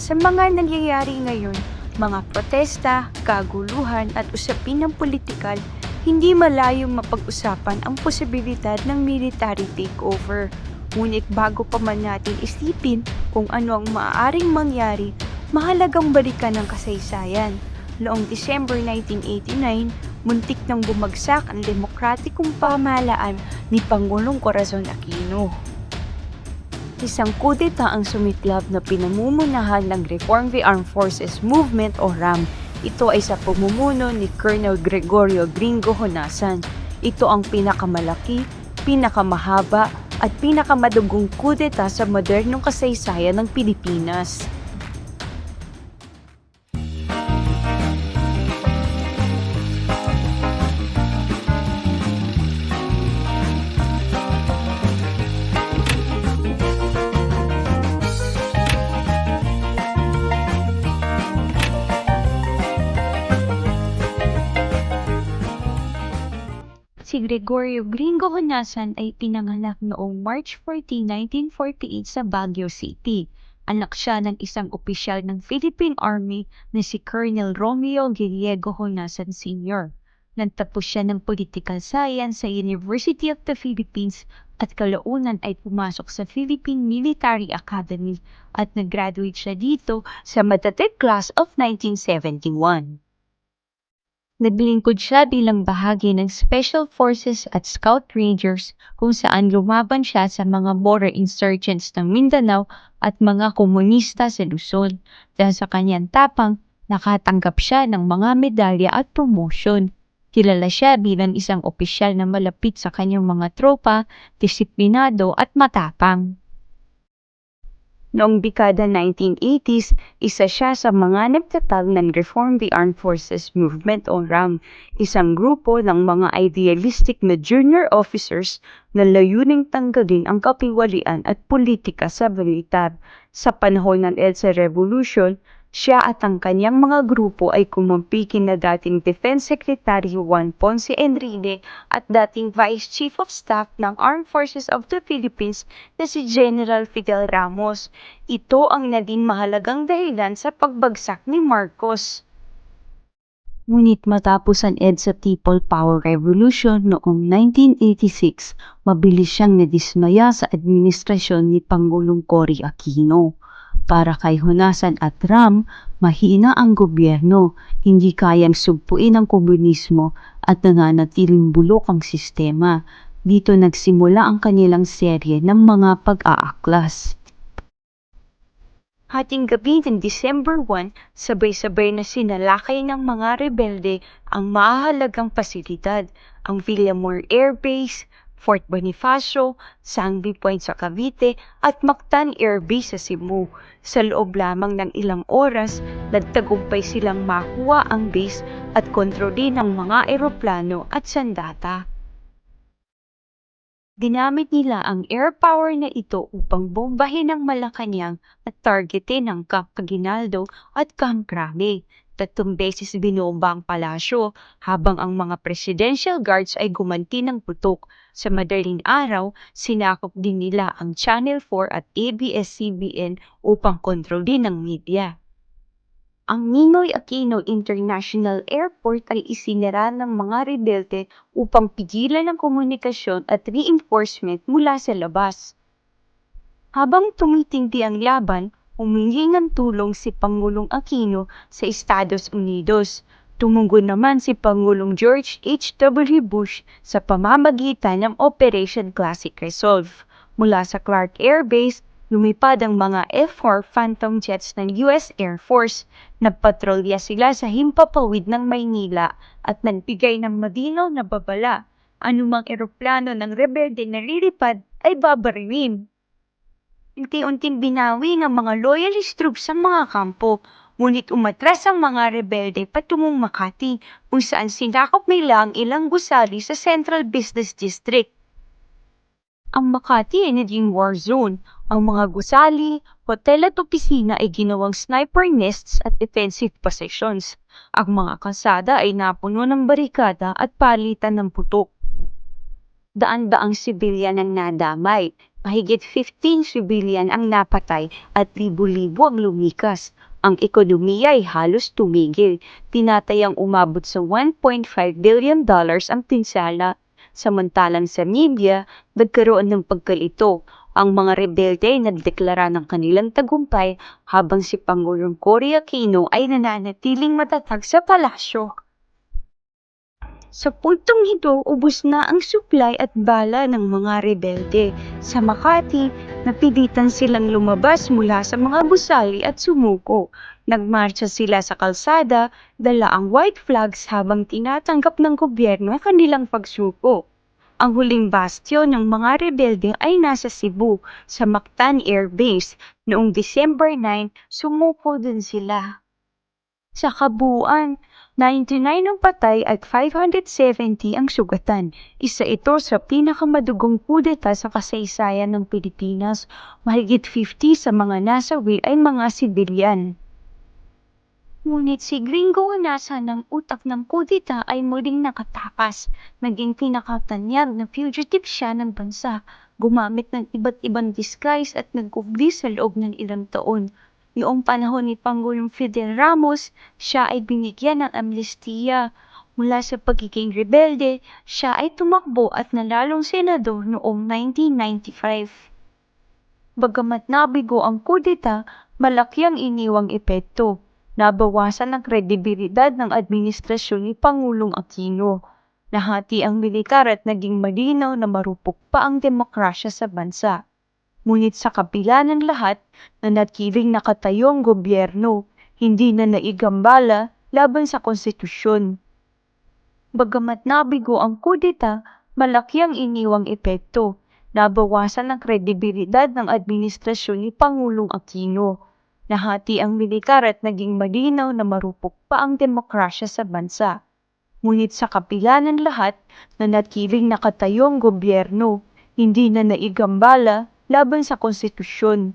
Sa mga nangyayari ngayon, mga protesta, kaguluhan at usapin ng politikal, hindi malayong mapag-usapan ang posibilidad ng military takeover. Ngunit bago pa man natin isipin kung ano ang maaaring mangyari, mahalagang balikan ang kasaysayan. Noong December 1989, muntik nang bumagsak ang demokratikong pamahalaan ni Pangulong Corazon Aquino. Isang kudeta ang sumiklab na pinamumunahan ng Reform the Armed Forces Movement o RAM. Ito ay sa pamumuno ni Colonel Gregorio Gringo Honasan. Ito ang pinakamalaki, pinakamahaba at pinakamadugong kudeta sa modernong kasaysayan ng Pilipinas. Gregorio Gringo Honasan ay pinanganak noong March 14, 1948 sa Baguio City. Anak siya ng isang opisyal ng Philippine Army na si Colonel Romeo Gallego Honasan Sr. Nagtapos siya ng Political Science sa University of the Philippines at kalaunan ay pumasok sa Philippine Military Academy at nag-graduate siya dito sa Matatet Class of 1971. Naglingkod siya bilang bahagi ng Special Forces at Scout Rangers kung saan lumaban siya sa mga border insurgents ng Mindanao at mga komunista sa Luzon. Dahil sa kanyang tapang, nakatanggap siya ng mga medalya at promotion. Kilala siya bilang isang opisyal na malapit sa kanyang mga tropa, disiplinado at matapang. Noong dekada 1980s, isa siya sa mga nagtatag ng Reform the Armed Forces Movement o RAM, isang grupo ng mga idealistic na junior officers na layuning tanggalin ang kapiwalian at politika sa militar. Sa panahon ng EDSA Revolution, siya at ang kanyang mga grupo ay kumumpi kina dating Defense Secretary Juan Ponce Enrile at dating Vice Chief of Staff ng Armed Forces of the Philippines na si General Fidel Ramos. Ito ang naging mahalagang dahilan sa pagbagsak ni Marcos. Ngunit matapos ang EDSA People Power Revolution noong 1986, mabilis siyang nadismaya sa administrasyon ni Pangulong Cory Aquino. Para kay Honasan at Ram, mahina ang gobyerno, hindi kayang sugpuin ang komunismo at nananatiling bulok ang sistema. Dito nagsimula ang kanilang serye ng mga pag-aaklas. Hating gabi ng December 1, sabay-sabay na sinalakay ng mga rebelde ang mahalagang pasilidad, ang Villamor Air Base, Fort Bonifacio, Sangbi Point sa Cavite at Mactan Air Base sa Cebu. Sa loob lamang ng ilang oras, nagtagumpay silang makuha ang base at kontrolin ng mga eroplano at sandata. Ginamit nila ang air power na ito upang bombahin ang Malacanang at targetin ang Camp Aguinaldo at Camp Crame. Tatlong beses binomba ang palasyo habang ang mga presidential guards ay gumanti ng putok. Sa madaling araw, sinakop din nila ang Channel 4 at ABS-CBN upang kontrolin ng media. Ang Ninoy Aquino International Airport ay isinara ng mga rebelde upang pigilan ang komunikasyon at reinforcement mula sa labas. Habang tumitindi ang laban, humingi ng tulong si Pangulong Aquino sa Estados Unidos. Tumugon naman si Pangulong George H.W. Bush sa pamamagitan ng Operation Classic Resolve. Mula sa Clark Air Base, lumipad ang mga F-4 Phantom jets ng US Air Force. Nagpatrolya sila sa himpapawid ng Maynila at nagbigay ng madinaw na babala. Anumang eroplano ng rebelde na lilipad ay babarilin. Unti-unting binawi ng mga loyalist troops sa mga kampo, ngunit umatras ang mga rebelde patungong Makati, kung saan sinakop nila ang ilang gusali sa Central Business District. Ang Makati ay naging war zone. Ang mga gusali, hotel at opisina ay ginawang sniper nests at defensive positions. Ang mga kasada ay napuno ng barikada at palitan ng putok. Daan-daang sibilyan ang nadamay. Mahigit 15 civilian ang napatay at libu-libo ang lumikas. Ang ekonomiya ay halos tumigil. Tinatayang umabot sa 1.5 billion dollars ang pinsala. Samantalang sa Libya, nagkaroon ng pagkalito. Ang mga rebelde ay nagdeklara ng kanilang tagumpay habang si Pangulong Cory Aquino ay nananatiling matatag sa palasyo. Sa puntong ito, ubos na ang supply at bala ng mga rebelde. Sa Makati, napilitan silang lumabas mula sa mga busali at sumuko. Nagmarcha sila sa kalsada, dala ang white flags habang tinatanggap ng gobyerno ang kanilang pagsuko. Ang huling bastion ng mga rebelde ay nasa Cebu, sa Mactan Air Base. Noong December 9, sumuko din sila. Sa kabuuan, 99 ang patay at 570 ang sugatan. Isa ito sa pinakamadugong kudeta sa kasaysayan ng Pilipinas. Mahigit 50 sa mga nasawi ay mga sibilyan. Ngunit si Gringo nasa ng utak ng kudeta ay muling nakatakas. Naging pinakatanyag na fugitive siya ng bansa. Gumamit ng iba't ibang disguise at nagkubli sa loob ng ilang taon. Noong panahon ni Pangulong Fidel Ramos, siya ay binigyan ng amnestiya. Mula sa pagiging rebelde, siya ay tumakbo at nalalong senador noong 1995. Bagamat nabigo ang kudeta, malaki ang iniwang epekto. Nabawasan ang kredibilidad ng administrasyon ni Pangulong Aquino. Nahati ang militar at naging malinaw na marupok pa ang demokrasya sa bansa. Ngunit sa kapila ng lahat, nanatiling nakatayo ang gobyerno, hindi na naigambala laban sa konstitusyon. Bagamat nabigo ang kudeta, malaki ang iniwang epekto. Nabawasan ang kredibilidad ng administrasyon ni Pangulong Aquino. Nahati ang militar at naging malinaw na marupok pa ang demokrasya sa bansa. Ngunit sa kapila ng lahat, nanatiling nakatayo ang gobyerno, hindi na naigambala laban sa konstitusyon.